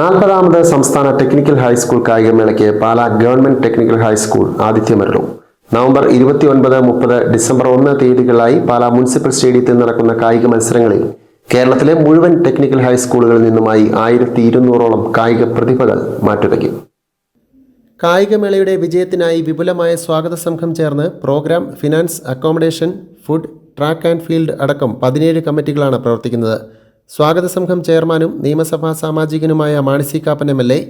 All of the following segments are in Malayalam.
നാൽപ്പതാമത് സംസ്ഥാന technical high school കായികമേളയ്ക്ക് Pala government technical high school ആതിഥ്യമരുളും. November ഇരുപത്തി ഒൻപത് മുപ്പത് ഡിസംബർ ഒന്ന് തീയതികളായി പാലാ മുനിസിപ്പൽ സ്റ്റേഡിയത്തിൽ നടക്കുന്ന കായിക മത്സരങ്ങളിൽ കേരളത്തിലെ മുഴുവൻ ടെക്നിക്കൽ ഹൈസ്കൂളുകളിൽ നിന്നുമായി ആയിരത്തി ഇരുന്നൂറോളം കായിക പ്രതിഭകൾ മാറ്റുരയ്ക്കും. കായികമേളയുടെ വിജയത്തിനായി വിപുലമായ സ്വാഗത സംഘം ചേർന്ന് programme finance accommodation food track and field അടക്കം പതിനേഴ് കമ്മിറ്റികളാണ് പ്രവർത്തിക്കുന്നത്. സ്വാഗത സംഘം ചെയർമാനും നിയമസഭാ സാമാജികനുമായ Mani C Kappan M L A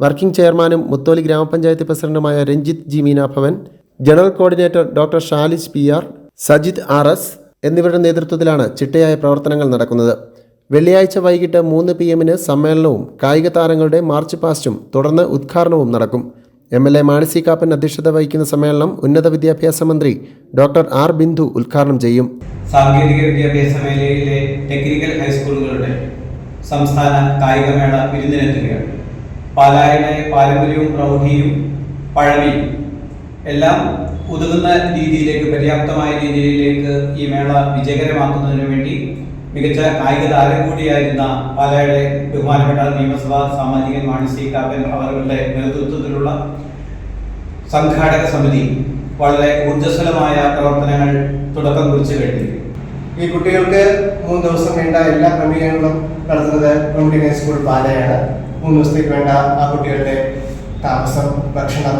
working ചെയർമാനും മുത്തോലി ഗ്രാമപഞ്ചായത്ത് പ്രസിഡന്റുമായ Ranjith G Meenabhavan general coordinator doctor Shalis P R Sajith R S എന്നിവരുടെ നേതൃത്വത്തിലാണ് ചിട്ടയായ പ്രവർത്തനങ്ങൾ നടക്കുന്നത്. വെള്ളിയാഴ്ച വൈകിട്ട് മൂന്ന് പി എമ്മിന് സമ്മേളനവും കായിക താരങ്ങളുടെ മാർച്ച് പാസ്റ്റും തുടർന്ന് ഉദ്ഘാടനവും നടക്കും. M L A Mani Kappan അധ്യക്ഷത വഹിക്കുന്ന സമ്മേളനം ഉന്നത വിദ്യാഭ്യാസ മന്ത്രി ഡോക്ടർ ആർ ബിന്ദു ഉദ്ഘാടനം ചെയ്യും. സാങ്കേതിക വിദ്യാഭ്യാസ മേഖലയിലെ ടെക്നിക്കൽ ഹൈസ്കൂളുകളുടെ സംസ്ഥാന കായികമേള വിരുന്നിനെത്തുകയാണ്. പാലായുടെ പാരമ്പര്യവും പ്രൗഢിയും പഴമയും എല്ലാം ഉതകുന്ന രീതിയിലേക്ക് പര്യാപ്തമായ രീതിയിലേക്ക് ഈ മേള വിജയകരമാക്കുന്നതിന് വേണ്ടി മികച്ച കായിക താരം കൂടിയായിരുന്ന പാലയുടെ ബഹുമാനപ്പെട്ട നിയമസഭാ സാമാജികൻ മാനസിക സി കാപ്പൻ അവരുടെ നേതൃത്വത്തിലുള്ള സംഘാടക സമിതി വളരെ ഊർജസ്വലമായ പ്രവർത്തനങ്ങൾ തുടക്കം കുറിച്ചു കഴിഞ്ഞു. ഈ കുട്ടികൾക്ക് മൂന്ന് ദിവസം വേണ്ട എല്ലാ ക്രമീകരണങ്ങളും നടത്തുന്നത് ഗവൺമെന്റ് സ്കൂൾ പാലയാണ്. മൂന്ന് ദിവസത്തേക്ക് വേണ്ട ആ കുട്ടികളുടെ താമസം ഭക്ഷണം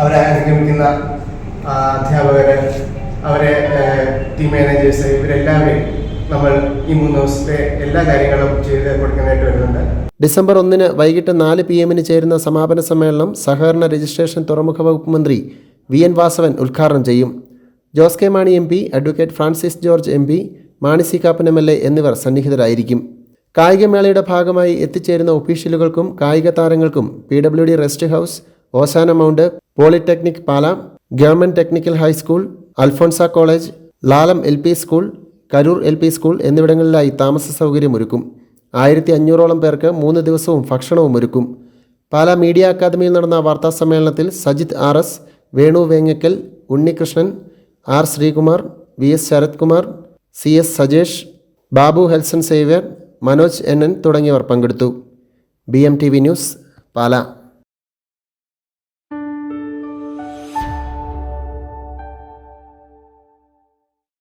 അവരെ അനുഗമിക്കുന്ന അധ്യാപകർ അവരെ ടീം മാനേജേഴ്സ് ഇവരെല്ലാവരെയും നമ്മൾ ഈ മൂന്ന് ദിവസത്തെ എല്ലാ കാര്യങ്ങളും ചെയ്ത് കൊടുക്കാനായിട്ട് വരുന്നുണ്ട്. ഡിസംബർ ഒന്നിന് വൈകിട്ട് നാല് പി എമ്മിന് ചേരുന്ന സമാപന സമ്മേളനം സഹകരണ രജിസ്ട്രേഷൻ തുറമുഖ വകുപ്പ് മന്ത്രി വി എൻ വാസവൻ ഉദ്ഘാടനം ചെയ്യും. Jose K Mani M P advocate Francis George M P Mani C Kappan M L A എന്നിവർ സന്നിഹിതരായിരിക്കും. കായികമേളയുടെ ഭാഗമായി എത്തിച്ചേരുന്ന ഒഫീഷ്യലുകൾക്കും കായിക താരങ്ങൾക്കും P W D rest house Oshana mount polytechnic Pala government technical high school Alphonsa college Lalam L school Karoor L P school എന്നിവിടങ്ങളിലായി താമസ സൗകര്യം ഒരുക്കും. ആയിരത്തി അഞ്ഞൂറോളം പേർക്ക് മൂന്ന് ദിവസവും ഭക്ഷണവും ഒരുക്കും. പാലാ മീഡിയ അക്കാദമിയിൽ നടന്ന വാർത്താ സമ്മേളനത്തിൽ Sajith R S Venu Vengakkal Unnikrishnan R Sreekumar V S Sarath Kumar C S Sajesh Babu Helson Xavier Manoj N N തുടങ്ങിയവർ പങ്കെടുത്തു. B M T V news Pala.